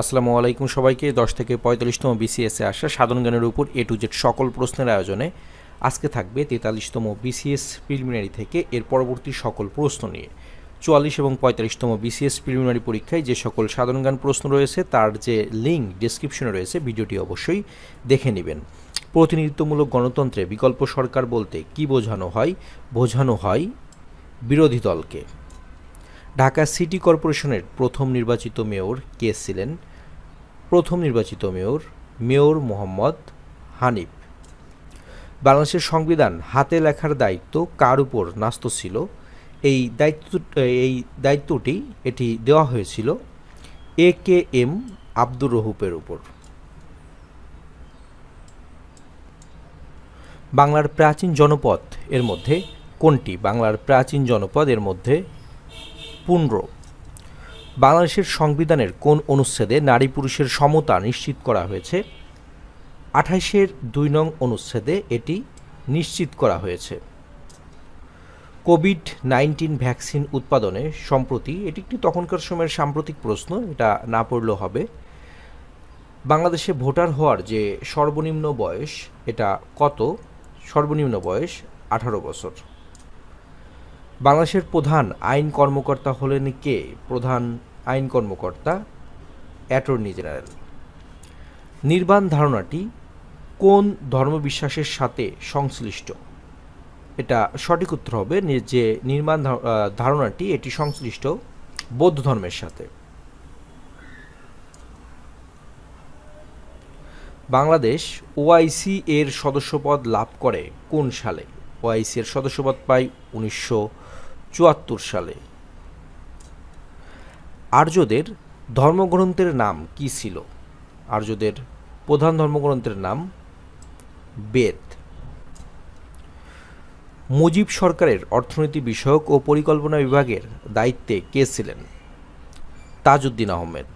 আসসালামু আলাইকুম সবাইকে। দশ থেকে পঁয়তাল্লিশতম বিসিএসে আসা সাধারণ জ্ঞানের উপর এ টু জেড সকল প্রশ্নের আয়োজনে আজকে থাকবে তেতাল্লিশতম বিসিএস প্রিলিমিনারি থেকে এর পরবর্তী সকল প্রশ্ন নিয়ে। চুয়াল্লিশ এবং পঁয়তাল্লিশতম বিসিএস প্রিলিমিনারি পরীক্ষায় যে সকল সাধারণ জ্ঞান প্রশ্ন রয়েছে, তার যে লিঙ্ক ডিসক্রিপশনে রয়েছে, ভিডিওটি অবশ্যই দেখে নেবেন। প্রতিনিধিত্বমূলক গণতন্ত্রে বিকল্প সরকার বলতে কি বোঝানো হয়? বোঝানো হয় বিরোধী দলকে। ঢাকা সিটি কর্পোরেশনের প্রথম নির্বাচিত মেয়র কে ছিলেন? প্রথম নির্বাচিত মেয়র মেয়র মোহাম্মদ হানিফ। বাংলাদেশের সংবিধান হাতে লেখার দায়িত্ব কার উপর ন্যস্ত ছিল? এই দায়িত্ব, এই দায়িত্বটি এটি দেওয়া হয়েছিল এ কে এম আব্দুর রহুপের উপর। বাংলার প্রাচীন জনপদ এর মধ্যে কোনটি? বাংলার প্রাচীন জনপদ এর মধ্যে পুনর বাংলাদেশের সংবিধানের কোন অনুচ্ছেদে নারী পুরুষের সমতা নিশ্চিত করা হয়েছে? আঠাইশের দুই নং অনুচ্ছেদে এটি নিশ্চিত করা হয়েছে। কোভিড নাইন্টিন ভ্যাকসিন উৎপাদনে সম্প্রতি, এটি একটি তখনকার সময়ের সাম্প্রতিক প্রশ্ন, এটা না পড়লেও হবে। বাংলাদেশে ভোটার হওয়ার যে সর্বনিম্ন বয়স, এটা কত? সর্বনিম্ন বয়স আঠারো বছর। বাংলাদেশের প্রধান আইন কর্মকর্তা হলেন কে? প্রধান আইন কর্মকর্তা, অ্যাটর্নি জেনারেল। নির্বাণ ধারণাটি কোন ধর্মবিশ্বাসের সাথে সংশ্লিষ্ট? এটা সঠিক উত্তর হবে যে নির্মাণ ধারণাটি এটি সংশ্লিষ্ট বৌদ্ধ ধর্মের সাথে। বাংলাদেশ ওআইসি এর সদস্যপদ লাভ করে কোন সালে? ওআইসি এর সদস্যপদ পায় উনিশশো চুয়াত্তর সালে। আর্যদের ধর্মগ্রন্থের নাম কি ছিল? আর্যদের প্রধান ধর্মগ্রন্থের নাম বেদ। মুজিব সরকারের অর্থনীতি বিষয়ক ও পরিকল্পনা বিভাগের দায়িত্বে কে ছিলেন? তাজউদ্দিন আহমেদ।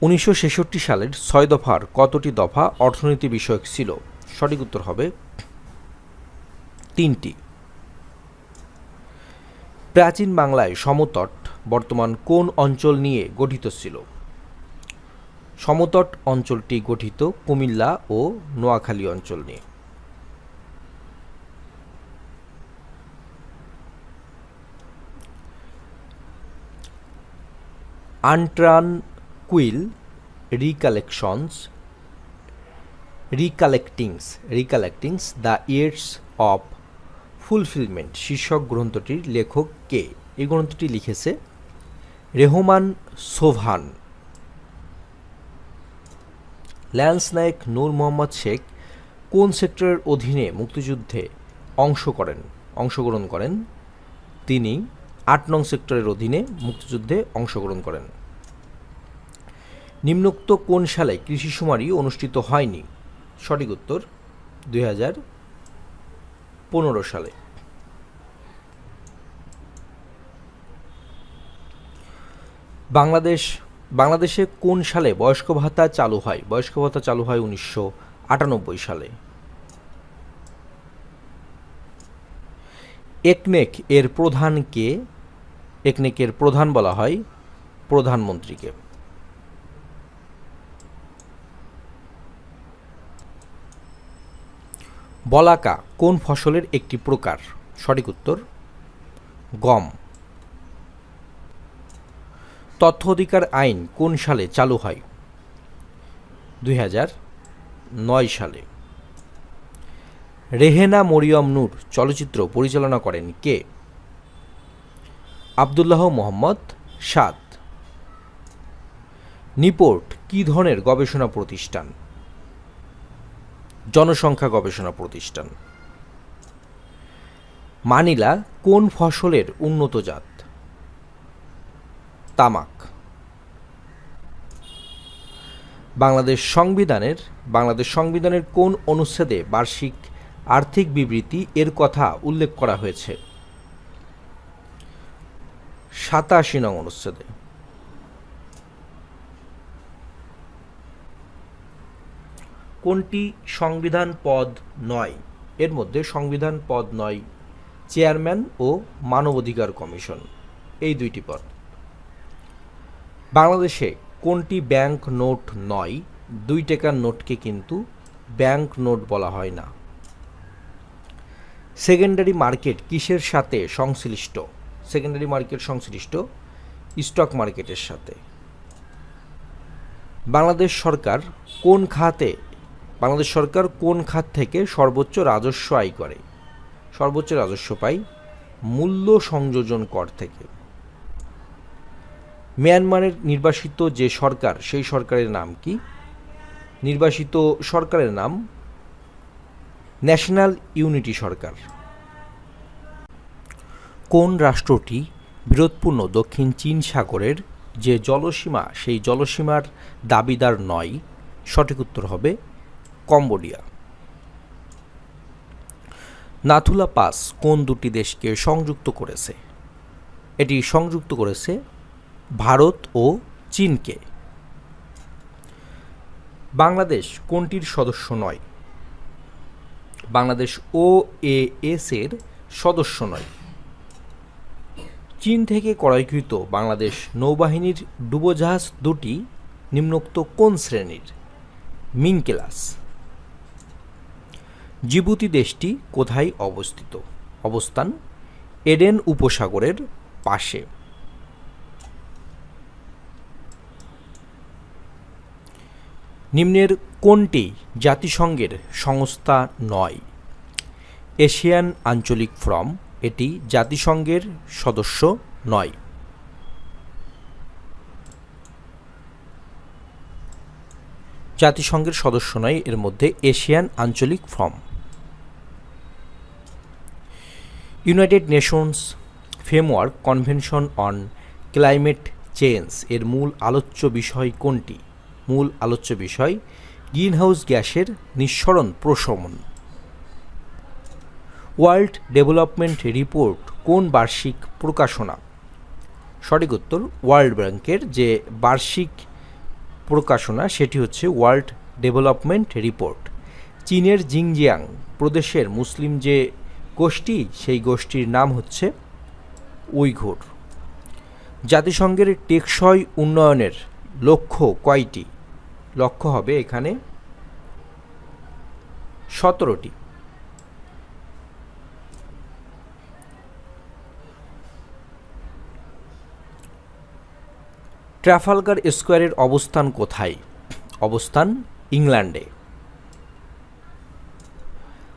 উনিশশো ছেষট্টি সালের ছয় দফার কতটি দফা অর্থনীতি বিষয়ক ছিল? সঠিক উত্তর হবে তিনটি। প্রাচীন বাংলায় সমতট বর্তমান কোন অঞ্চল নিয়ে গঠিত ছিল? সমতট অঞ্চলটি গঠিত কুমিল্লা ও নোয়াখালী অঞ্চল নিয়ে। Untranquil recollections, recollectings recollectings the years of fulfilment, শীর্ষক গ্রন্থটির লেখক কে? এই গ্রন্থটি লিখেছে রেহমান সোভান। ল্যান্স নায়ক নূর মোহাম্মদ শেখ কোন সেক্টরের অধীনে মুক্তিযুদ্ধে অংশ করেন, অংশগ্রহণ করেন? তিনি আট নং সেক্টরের অধীনে মুক্তিযুদ্ধে অংশগ্রহণ করেন। নিম্নোক্ত কোন সালে কৃষি শুমারি অনুষ্ঠিত হয়নি? সঠিক উত্তর দুই হাজার পনেরো সালে। বাংলাদেশ, বাংলাদেশে কোন সালে বয়স্ক ভাতা চালু হয়? বয়স্ক ভাতা চালু হয় উনিশশো আটানব্বই সালে। একনেক এর প্রধানকে একনেকের প্রধান বলা হয় প্রধানমন্ত্রীকে। বলাকা কোন ফসলের একটি প্রকার? সঠিক উত্তর, গম। তথ্য অধিকার আইন কোন সালে চালু হয়? দুই নয় সালে। রেহেনা মরিয়ম নূর চলচ্চিত্র পরিচালনা করেন কে? আবদুল্লাহ মোহাম্মদ সাদ। নিপোর্ট কী ধরনের গবেষণা প্রতিষ্ঠান? জনসংখ্যা গবেষণা প্রতিষ্ঠান। মানিলা কোন ফসলের উন্নত জাত? তামাক। বাংলাদেশ সংবিধানের বাংলাদেশ সংবিধানের কোন অনুচ্ছেদে বার্ষিক আর্থিক বিবৃতি এর কথা উল্লেখ করা হয়েছে? সাতাশি নং অনুচ্ছেদে। কোনটি সংবিধান পদ নয়? এর মধ্যে সংবিধান পদ নয়, চেয়ারম্যান ও মানবাধিকার কমিশন। এই দুইটি পদ। বাংলাদেশে কোনটি ব্যাংক নোট নয়, দুই টাকার নোটকে কিন্তু ব্যাংক নোট বলা হয় না। সেকেন্ডারি মার্কেট কিসের সাথে সংশ্লিষ্ট? সেকেন্ডারি মার্কেট সংশ্লিষ্ট স্টক মার্কেটের সাথে। বাংলাদেশ সরকার কোন খাতে বাংলাদেশ সরকার কোন খাত থেকে সর্বোচ্চ রাজস্ব আয় করে? সর্বোচ্চ রাজস্ব পায় মূল্য সংযোজন কর থেকে। মিয়ানমারের নির্বাসিত যে সরকার, সেই সরকারের নাম কি? নির্বাসিত সরকারের নাম ন্যাশনাল ইউনিটি সরকার। কোন রাষ্ট্রটি বিরোধপূর্ণ দক্ষিণ চীন সাগরের যে জলসীমা, সেই জলসীমার দাবিদার নয়? সঠিক উত্তর হবে কম্বোডিয়া। নাথুলা পাস কোন দুটি দেশকে সংযুক্ত করেছে? এটি সংযুক্ত করেছে ভারত ও চীনকে। বাংলাদেশ কোনটির সদস্য নয়? বাংলাদেশ ও এস এর সদস্য নয়। চীন থেকে ক্রয়কৃত বাংলাদেশ নৌবাহিনীর ডুবোজাহাজ দুটি নিম্নোক্ত কোন শ্রেণির? মিং ক্লাস জিবুতি দেশটি কোথায় অবস্থিত? অবস্থান এডেন উপসাগরের পাশে। নিম্নের কোনটি জাতিসংঘের সংস্থা নয়? এশিয়ান আঞ্চলিক ফ্রম এটি জাতিসংঘের সদস্য নয়। জাতিসংঘের সদস্য নয়, এর মধ্যে এশিয়ান আঞ্চলিক forum. United Nations Framework Convention on Climate Change এর মূল আলোচ্য বিষয় কোনটি? মূল আলোচ্য বিষয়, গ্রিনহাউস গ্যাসের নিঃসরণ প্রশমন। ওয়ার্ল্ড ডেভেলপমেন্ট রিপোর্ট কোন বার্ষিক প্রকাশনা? সঠিক উত্তর, ওয়ার্ল্ড ব্যাংকের যে বার্ষিক প্রকাশনা সেটি হচ্ছে ওয়ার্ল্ড ডেভেলপমেন্ট রিপোর্ট। চীনের জিংজিয়াং প্রদেশের মুসলিম যে গোষ্ঠী, সেই গোষ্ঠীর নাম হচ্ছে উইঘুর। জাতিসংঘের টেকসই উন্নয়নের লক্ষ্য কয়টি? লক্ষ্য হবে এখানে সতেরোটি। ট্রাফালগার স্কোয়ারের অবস্থান কোথায়? অবস্থান ইংল্যান্ডে।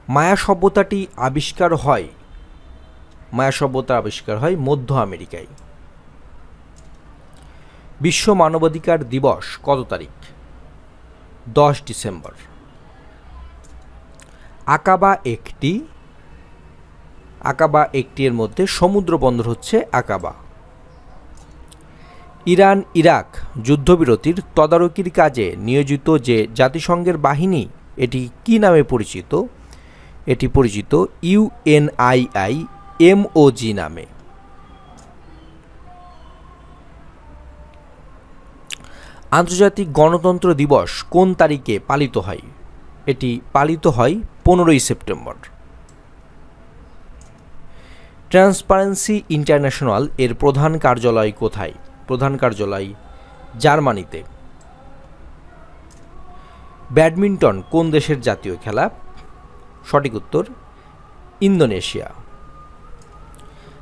মায়া সভ্যতাটি আবিষ্কার হয়। মায়া সভ্যতা আবিষ্কার হয় মধ্য আমেরিকায়। বিশ্ব মানবাধিকার দিবস কত তারিখ? দশ ডিসেম্বর। আকাবা একটি। আকাবা একটি এর মধ্যে সমুদ্র বন্দর হচ্ছে আকাবা। ইরান, ইরাক যুদ্ধবিরতির তদারকির কাজে নিয়োজিত যে জাতিসংঘের বাহিনী, এটি কি নামে পরিচিত? এটি পরিচিত ইউএনআইআই এমওজি নামে। আন্তর্জাতিক গণতন্ত্র দিবস কোন তারিখে পালিত হয়? এটি পালিত হয় পনেরোই সেপ্টেম্বর। ট্রান্সপারেন্সি ইন্টারন্যাশনাল এর প্রধান কার্যালয় কোথায়? প্রধান কার্যালয় জার্মানিতে। ব্যাডমিন্টন কোন দেশের জাতীয় খেলা? সঠিক উত্তর, Indonesia.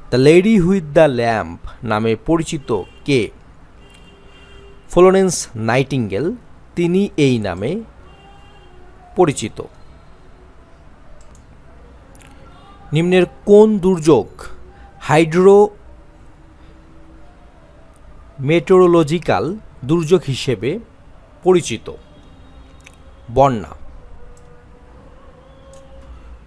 The lady with the lamp নামে পরিচিত কে? ফ্লোরেন্স নাইটিঙ্গেল, তিনি এই নামে পরিচিত। নিম্নের কোন দুর্যোগ? হাইড্রো মেটেরোলজিক্যাল দুর্যোগ হিসেবে পরিচিত। বন্যা।